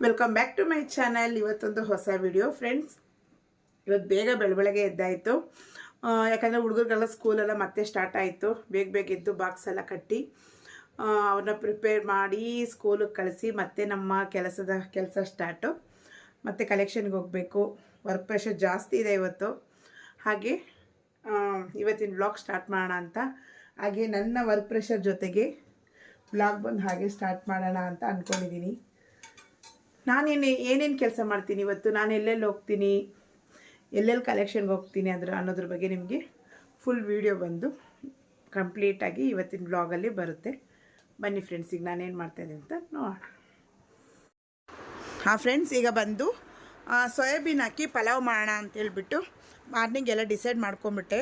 Welcome back to my channel ಇವತ್ತೊಂದು ಹೊಸ video friends ಇವತ್ತು ಬೇಗ ಬೆಳಬೆಳಗ್ಗೆ ಎದ್ದಾಯಿತು. ಯಾಕಂದರೆ ಹುಡುಗರಿಗೆಲ್ಲ ಸ್ಕೂಲೆಲ್ಲ ಮತ್ತೆ ಸ್ಟಾರ್ಟ್ ಆಯಿತು. ಬೇಗ ಬೇಗ ಎದ್ದು ಬಾಕ್ಸ್ ಎಲ್ಲ ಕಟ್ಟಿ ಅವ್ರನ್ನ ಪ್ರಿಪೇರ್ ಮಾಡಿ ಸ್ಕೂಲಿಗೆ ಕಳಿಸಿ ಮತ್ತೆ ನಮ್ಮ ಕೆಲಸದ ಕೆಲಸ ಸ್ಟಾರ್ಟು ಮತ್ತು ಕಲೆಕ್ಷನ್ಗೆ ಹೋಗಬೇಕು. ವರ್ಕ್ ಪ್ರೆಷರ್ ಜಾಸ್ತಿ ಇದೆ ಇವತ್ತು. ಹಾಗೆ ಇವತ್ತಿನ ಬ್ಲಾಗ್ ಸ್ಟಾರ್ಟ್ ಮಾಡೋಣ ಅಂತ. ಹಾಗೆ ನನ್ನ ವರ್ಕ್ ಪ್ರೆಷರ್ ಜೊತೆಗೆ ಬ್ಲಾಗ್ ಬಂದು ಹಾಗೆ ಸ್ಟಾರ್ಟ್ ಮಾಡೋಣ ಅಂತ ಅಂದ್ಕೊಂಡಿದ್ದೀನಿ ನಾನೇನು ಏನೇನು ಕೆಲಸ ಮಾಡ್ತೀನಿ ಇವತ್ತು? ನಾನು ಎಲ್ಲೆಲ್ಲಿ ಹೋಗ್ತೀನಿ? ಎಲ್ಲೆಲ್ಲಿ ಕಲೆಕ್ಷನ್ಗೆ ಹೋಗ್ತೀನಿ ಅದ್ರ ಅನ್ನೋದ್ರ ಬಗ್ಗೆ ನಿಮಗೆ ಫುಲ್ ವಿಡಿಯೋ ಬಂದು ಕಂಪ್ಲೀಟಾಗಿ ಇವತ್ತಿನ ಬ್ಲಾಗಲ್ಲಿ ಬರುತ್ತೆ. ಬನ್ನಿ ಫ್ರೆಂಡ್ಸ್ ಈಗ ನಾನೇನು ಮಾಡ್ತಾಯಿದ್ದೀನಿ ಅಂತ ನೋಡೋಣ. ಹಾಂ ಫ್ರೆಂಡ್ಸ್ ಈಗ ಬಂದು ಸೋಯಾಬೀನ್ ಹಾಕಿ ಪಲಾವ್ ಮಾಡೋಣ ಅಂತ ಹೇಳ್ಬಿಟ್ಟು ಮಾರ್ನಿಂಗ್ ಎಲ್ಲ ಡಿಸೈಡ್ ಮಾಡ್ಕೊಂಬಿಟ್ಟೆ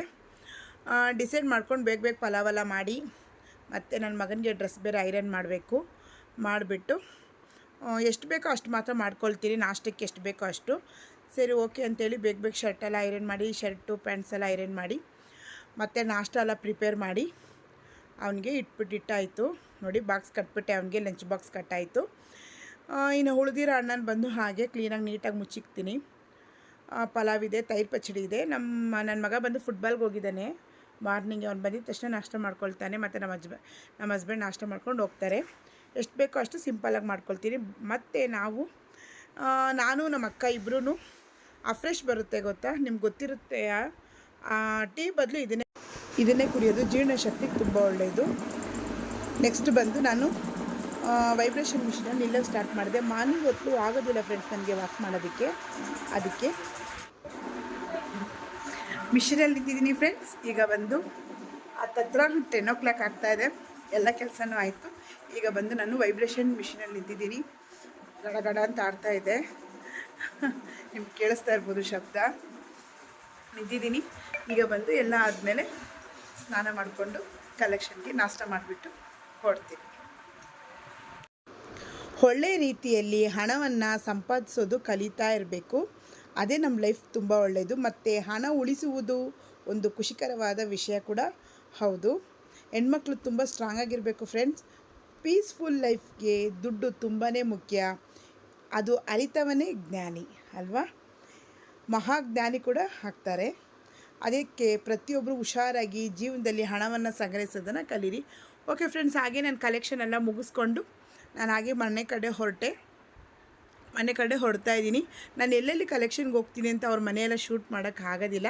ಡಿಸೈಡ್ ಮಾಡ್ಕೊಂಡು ಬೇಗ ಬೇಗ ಪಲಾವ್ ಎಲ್ಲ ಮಾಡಿ, ಮತ್ತು ನನ್ನ ಮಗನಿಗೆ ಡ್ರೆಸ್ ಬೇರೆ ಐರನ್ ಮಾಡಬೇಕು, ಮಾಡಿಬಿಟ್ಟು ಎಷ್ಟು ಬೇಕೋ ಅಷ್ಟು ಮಾತ್ರ ಮಾಡ್ಕೊಳ್ತೀನಿ ನಾಷ್ಟಕ್ಕೆ ಎಷ್ಟು ಬೇಕೋ ಅಷ್ಟು. ಸರಿ, ಓಕೆ ಅಂತೇಳಿ ಬೇಗ ಬೇಗ ಶರ್ಟ್ ಎಲ್ಲ ಐರನ್ ಮಾಡಿ, ಶರ್ಟು, ಪ್ಯಾಂಟ್ಸ್ ಎಲ್ಲ ಐರನ್ ಮಾಡಿ, ಮತ್ತು ನಾಷ್ಟ ಎಲ್ಲ ಪ್ರಿಪೇರ್ ಮಾಡಿ, ಅವನಿಗೆ ಇಟ್ಬಿಟ್ಟಿಟ್ಟಾಯಿತು ನೋಡಿ, ಬಾಕ್ಸ್ ಕಟ್ಬಿಟ್ಟೆ ಅವನಿಗೆ, ಲಂಚ್ ಬಾಕ್ಸ್ ಕಟ್ಟಾಯಿತು. ಇನ್ನು ಉಳಿದಿರೋ ಅಣ್ಣನ ಬಂದು ಹಾಗೆ ಕ್ಲೀನಾಗಿ ನೀಟಾಗಿ ಮುಚ್ಚಿಕ್ತೀನಿ. ಪಲಾವ್ ಇದೆ, ತೈರ್ ಪಚ್ಚಡಿ ಇದೆ. ನಮ್ಮ ನನ್ನ ಮಗ ಬಂದು ಫುಟ್ಬಾಲ್ಗೆ ಹೋಗಿದ್ದಾನೆ. ಮಾರ್ನಿಂಗ್ ಅವ್ನು ಬಂದಿದ್ದ ತಕ್ಷಣ ನಾಷ್ಟ ಮಾಡ್ಕೊಳ್ತಾನೆ, ಮತ್ತು ನಮ್ಮ ಹಸ್ಬ, ನಮ್ಮ ಹಸ್ಬೆಂಡ್ ನಾಷ್ಟ ಮಾಡ್ಕೊಂಡು ಹೋಗ್ತಾರೆ. ಎಷ್ಟು ಬೇಕೋ ಅಷ್ಟು ಸಿಂಪಲಾಗಿ ಮಾಡ್ಕೊಳ್ತೀನಿ. ಮತ್ತು ನಾವು ನಾನು, ನಮ್ಮ ಅಕ್ಕ ಇಬ್ಬರೂ ಅಫ್ರೆಶ್ ಬರುತ್ತೆ ಗೊತ್ತಾ? ನಿಮ್ಗೆ ಗೊತ್ತಿರುತ್ತೆ ಟೀ ಬದಲು ಇದನ್ನೇ ಇದನ್ನೇ ಕುಡಿಯೋದು. ಜೀರ್ಣಶಕ್ತಿಗೆ ತುಂಬ ಒಳ್ಳೆಯದು ನೆಕ್ಸ್ಟ್ ಬಂದು ನಾನು ವೈಬ್ರೇಷನ್ ಮಿಷಿನಲ್ಲಿ ನಿಲ್ಲಕ್ಕೆ ಸ್ಟಾರ್ಟ್ ಮಾಡಿದೆ. ಮಾರ್ನಿಂಗ್ ಹೊತ್ತು ಆಗೋದಿಲ್ಲ ಫ್ರೆಂಡ್ಸ್ ನನಗೆ ವಾಕ್ ಮಾಡೋದಕ್ಕೆ. ಅದಕ್ಕೆ ಮಿಷಿನಲ್ಲಿ ನಿಂತಿದ್ದೀನಿ ಫ್ರೆಂಡ್ಸ್ ಈಗ ಬಂದು ಹತ್ತತ್ರ ಟೆನ್ ಓ ಕ್ಲಾಕ್ ಆಗ್ತಾಯಿದೆ ಎಲ್ಲ ಕೆಲಸನೂ ಆಯಿತು. ಈಗ ಬಂದು ನಾನು ವೈಬ್ರೇಷನ್ ಮಿಷಿನಲ್ಲಿ ನಿಂತಿದ್ದೀನಿ. ಗಡಗಡ ಗಡ ಅಂತ ಆಡ್ತಾ ಇದೆ. ನಿಮ್ಗೆ ಕೇಳಿಸ್ತಾ ಇರ್ಬೋದು ಶಬ್ದ. ನಿಂತಿದ್ದೀನಿ. ಈಗ ಬಂದು ಎಲ್ಲ ಆದಮೇಲೆ ಸ್ನಾನ ಮಾಡಿಕೊಂಡು ಕಲೆಕ್ಷನ್ಗೆ ನಾಷ್ಟ ಮಾಡಿಬಿಟ್ಟು ಕೊಡ್ತೀನಿ ಒಳ್ಳೆ ರೀತಿಯಲ್ಲಿ ಹಣವನ್ನು ಸಂಪಾದಿಸೋದು ಕಲಿತಾ ಇರಬೇಕು. ಅದೇ ನಮ್ಮ ಲೈಫ್ ತುಂಬ ಒಳ್ಳೆಯದು ಮತ್ತು ಹಣ ಉಳಿಸುವುದು ಒಂದು ಖುಷಿಕರವಾದ ವಿಷಯ ಕೂಡ. ಹೌದು. ಹೆಣ್ಮಕ್ಳು ತುಂಬ ಸ್ಟ್ರಾಂಗ್ ಆಗಿರಬೇಕು ಫ್ರೆಂಡ್ಸ್ ಪೀಸ್ಫುಲ್ ಲೈಫ್ಗೆ ದುಡ್ಡು ತುಂಬಾ ಮುಖ್ಯ. ಅದು ಅರಿತವನೇ ಜ್ಞಾನಿ, ಅಲ್ವಾ? ಮಹಾಜ್ಞಾನಿ ಕೂಡ ಹಾಕ್ತಾರೆ ಅದಕ್ಕೆ ಪ್ರತಿಯೊಬ್ಬರು ಹುಷಾರಾಗಿ ಜೀವನದಲ್ಲಿ ಹಣವನ್ನು ಸಂಗ್ರಹಿಸೋದನ್ನು ಕಲೀರಿ. ಓಕೆ ಫ್ರೆಂಡ್ಸ್ ಹಾಗೆ ನಾನು ಕಲೆಕ್ಷನ್ ಎಲ್ಲ ಮುಗಿಸ್ಕೊಂಡು ನಾನು ಹಾಗೆ ಮನೆ ಕಡೆ ಹೊರಟೆ. ಮನೆ ಕಡೆ ಹೊರಡ್ತಾ ಇದ್ದೀನಿ. ನಾನು ಎಲ್ಲೆಲ್ಲಿ ಕಲೆಕ್ಷನ್ಗೆ ಹೋಗ್ತೀನಿ ಅಂತ ಅವ್ರ ಮನೆಯೆಲ್ಲ ಶೂಟ್ ಮಾಡೋಕ್ಕಾಗೋದಿಲ್ಲ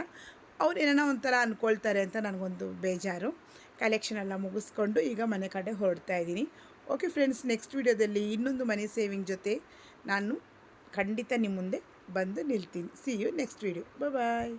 ಅವ್ರು ಏನೋ ಒಂಥರ ಅಂದ್ಕೊಳ್ತಾರೆ ಅಂತ ನನಗೊಂದು ಬೇಜಾರು. ಕಲೆಕ್ಷನ್ ಎಲ್ಲ ಮುಗಿಸ್ಕೊಂಡು ಈಗ ಮನೆ ಕಡೆ ಹೊರಡ್ತಾ ಇದ್ದೀನಿ. ಓಕೆ ಫ್ರೆಂಡ್ಸ್ ನೆಕ್ಸ್ಟ್ ವೀಡಿಯೋದಲ್ಲಿ ಇನ್ನೊಂದು ಮನಿ ಸೇವಿಂಗ್ ಜೊತೆ ನಾನು ಖಂಡಿತ ನಿಮ್ಮ ಮುಂದೆ ಬಂದು ನಿಲ್ತೀನಿ. See you next video bye